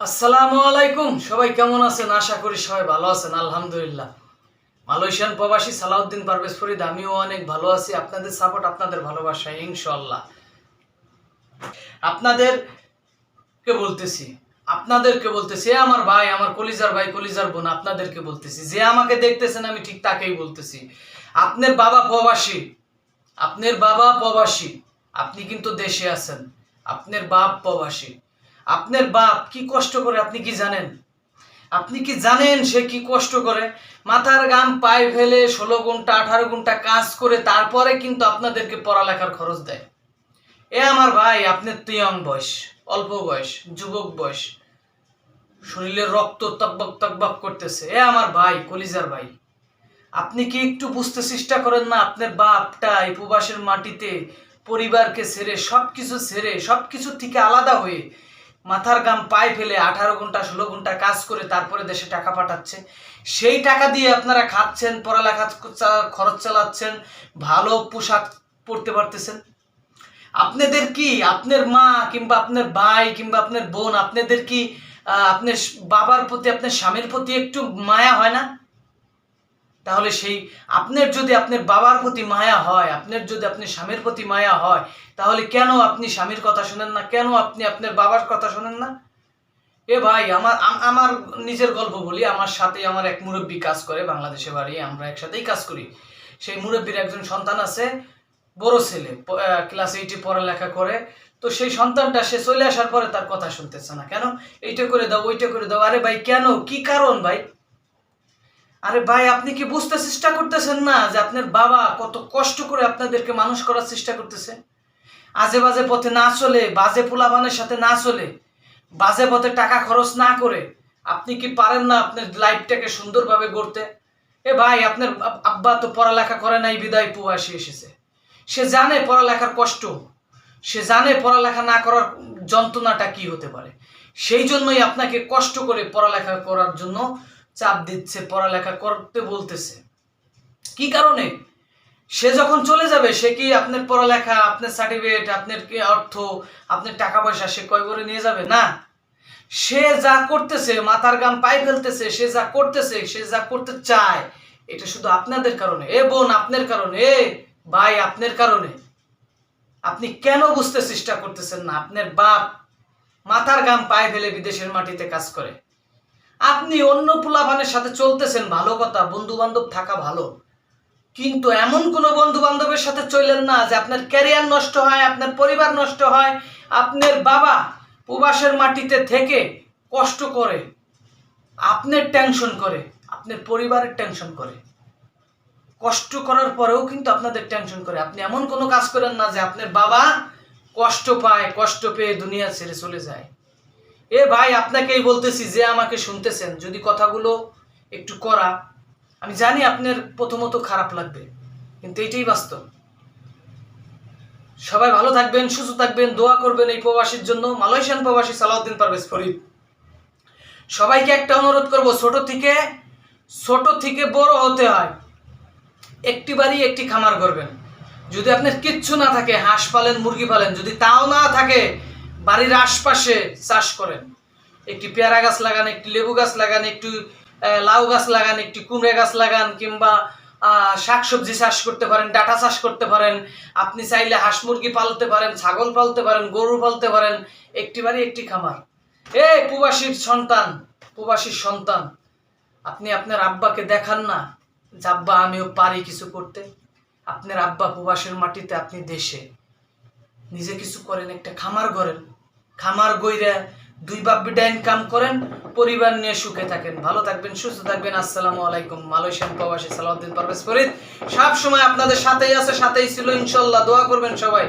আসসালামু আলাইকুম। সবাই কেমন আছেন? আশা করি সবাই ভালো আছেন, আলহামদুলিল্লাহ। মালয়েশিয়ান প্রবাসী সালাউদ্দিন পারভেজ ফরিদ, আমিও অনেক ভালো আছি। আপনাদের সাপোর্ট আপনাদের ভালোবাসা ইনশাল্লাহ আপনাদের কে বলতেছি, আপনাদেরকে বলতেছি আমার ভাই, আমার কলিজার ভাই, কলিজার বোন, আপনাদেরকে বলতেছি, যে আমাকে দেখতেছেন, আমি ঠিক তাকেই বলতেছি। আপনার বাবা প্রবাসী, আপনার বাবা প্রবাসী, আপনি কিন্তু দেশে আছেন। আপনার বাপ প্রবাসী। আপনার বাপ কি কষ্ট করে, আপনি কি জানেন? আপনি কি জানেন সে কি কষ্ট করে? মাথার গাম পায়ে ফেলে ষোলো ঘণ্টা, আঠারো ঘণ্টা কাজ করে তারপরে কিন্তু আপনাদেরকে পড়ালেখার খরচ দেয়। এ আমার ভাই আপনার তো ইয়ং বয়স, অল্প বয়স, যুবক বয়স। শরীরের রক্ত তকবক তকবক করতেছে। এ আমার ভাই, কলিজার ভাই। আপনি কি একটু বুঝতে চেষ্টা করেন না, আপনার বাপটা এই প্রবাসের মাটিতে পরিবারকে ছেড়ে সব কিছু ছেড়ে সব কিছু থেকে আলাদা হয়ে মাথার গাম পায়ে ফেলে আঠারো ঘণ্টা, ষোলো ঘণ্টা কাজ করে তারপরে দেশে টাকা পাঠাচ্ছে। সেই টাকা দিয়ে আপনারা খাচ্ছেন, পড়ালেখা খরচ চালাচ্ছেন, ভালো পোশাক পরতে পারতেছেন। আপনাদের কি, আপনার মা কিংবা আপনার ভাই কিংবা আপনার বোন, আপনাদের কি আপনার বাবার প্রতি, আপনার স্বামীর প্রতি একটু মায়া হয় না? তাহলে সেই আপনার যদি আপনার বাবার প্রতি মায়া হয়, আপনার যদি আপনার স্বামীর প্রতি মায়া হয়, তাহলে কেন আপনি স্বামীর কথা শোনেন না? কেন আপনি আপনার বাবার কথা শোনেন না? এ ভাই, আমার আমার নিজের গল্প বলি। আমার সাথে আমার এক মুরব্বী কাজ করে, বাংলাদেশে বাড়ি, আমরা একসাথেই কাজ করি। সেই মুরব্বীর একজন সন্তান আছে, বড় ছেলে ক্লাস এইটে পড়ালেখা করে। তো সেই সন্তানটা, সে চলে আসার পরে তার কথা শুনতেছে না। কেন? এইটা করে দাও, ওইটা করে দাও। আরে ভাই, কেন? কি কারণ ভাই? আরে ভাই, আপনি কি বুঝতে চেষ্টা করতেছেন না যে আপনার বাবা কত কষ্ট করে আপনাদেরকে মানুষ করার চেষ্টা করতেছে? আজে বাজে পথে না চলে, বাজে পোলাবানের সাথে না চলে, বাজে পথে টাকা খরচ না করে, আপনি কি পারেন না আপনার লাইফটাকে সুন্দরভাবে গড়তে? এ ভাই, আপনার আব্বা তো পড়ালেখা করে নাই, বিদায় প্রবাসী এসেছে। সে জানে পড়ালেখার কষ্ট। সে জানে পড়ালেখা না করার যন্ত্রণাটা কি হতে পারে। সেই জন্যই আপনাকে কষ্ট করে পড়ালেখা করার জন্য চাপ দিচ্ছে, পড়ালেখা করতে বলতেছে। কি কারণে? সে যখন চলে যাবে, সে কি আপনার পড়ালেখা, আপনার সার্টিফিকেট আপনার কি অর্থ, আপনার টাকা পয়সা সে কয় করে নিয়ে যাবে? না। সে যা করতেছে, মাথার গাম পায়ে ফেলতেছে, সে যা করতেছে, সে যা করতে চায়, এটা শুধু আপনাদের কারণে। এ বোন, আপনার কারণে, এ ভাই, আপনার কারণে। আপনি কেন বুঝতে চেষ্টা করতেছেন না? আপনার বাপ মাথার গাম পায়ে ফেলে বিদেশের মাটিতে কাজ করে। আপনি অন্য পোলাপানের সাথে চলতেছেন, ভালো কথা বন্ধু বান্ধব থাকা ভালো। কিন্তু এমন কোনো বন্ধু বান্ধবের সাথে চললেন না যে আপনার ক্যারিয়ার নষ্ট হয়, আপনার পরিবার নষ্ট হয়, আপনার বাবা প্রবাসের মাটিতে থেকে কষ্ট করে, আপনার টেনশন করে, আপনার পরিবারের টেনশন করে। কষ্ট করার পরেও কিন্তু আপনাদের টেনশন করে। আপনি এমন কোনো কাজ করেন না যে আপনার বাবা কষ্ট পায়, কষ্ট পেয়ে দুনিয়া ছেড়ে চলে যায়। এ ভাই, আপনাকেই বলতেছি যে আমাকে শুনতেছেন, যদি কথাগুলো একটু করা। আমি জানি আপনার প্রথমত খারাপ লাগবে, কিন্তু এটাই বাস্তব। সবাই ভালো থাকবেন, সুস্থ থাকবেন, দোয়া করবেন এই প্রবাসীর জন্য। মালয়েশিয়ান প্রবাসী সালাউদ্দিন পারভেজ ফরিদ। সবাইকে একটা অনুরোধ করব, ছোট থেকে ছোট থেকে বড় হতে হয়। একটি বাড়ি, একটি খামার করবেন। যদি আপনার কিচ্ছু না থাকে, হাঁস পালেন, মুরগি পালেন, যদি তাও না থাকে বাড়ির আশপাশে চাষ করেন। একটি পেয়ারা গাছ লাগান, একটি লেবু গাছ লাগান, একটু লাউ গাছ লাগান, একটি কুমড়ে গাছ লাগান, কিংবা শাকসবজি চাষ করতে পারেন, ডাটা চাষ করতে পারেন। আপনি চাইলে হাঁস মুরগি পালতে পারেন, ছাগল পালতে পারেন, গরু পালতে পারেন। একটি বাড়ি, একটি খামার। এ, প্রবাসীর সন্তান প্রবাসীর সন্তান। আপনি আপনার আব্বাকে দেখান না যে, আব্বা, আমিও পারি কিছু করতে। আপনার আব্বা প্রবাসের মাটিতে, আপনি দেশে। নিজে কিছু করেন, একটা খামার করেন খামার গইরা দুই বাপ বিটা ইনকাম করেন, পরিবার নিয়ে সুখে থাকেন। ভালো থাকবেন, সুস্থ থাকবেন। আসসালামু আলাইকুম। মালয়েশিয়ান প্রবাসী সালাউদ্দিন পারভেজ ফরিদ। সব সময় আপনাদের সাথেই আছে, সাথেই ছিল। ইনশাল্লাহ দোয়া করবেন সবাই।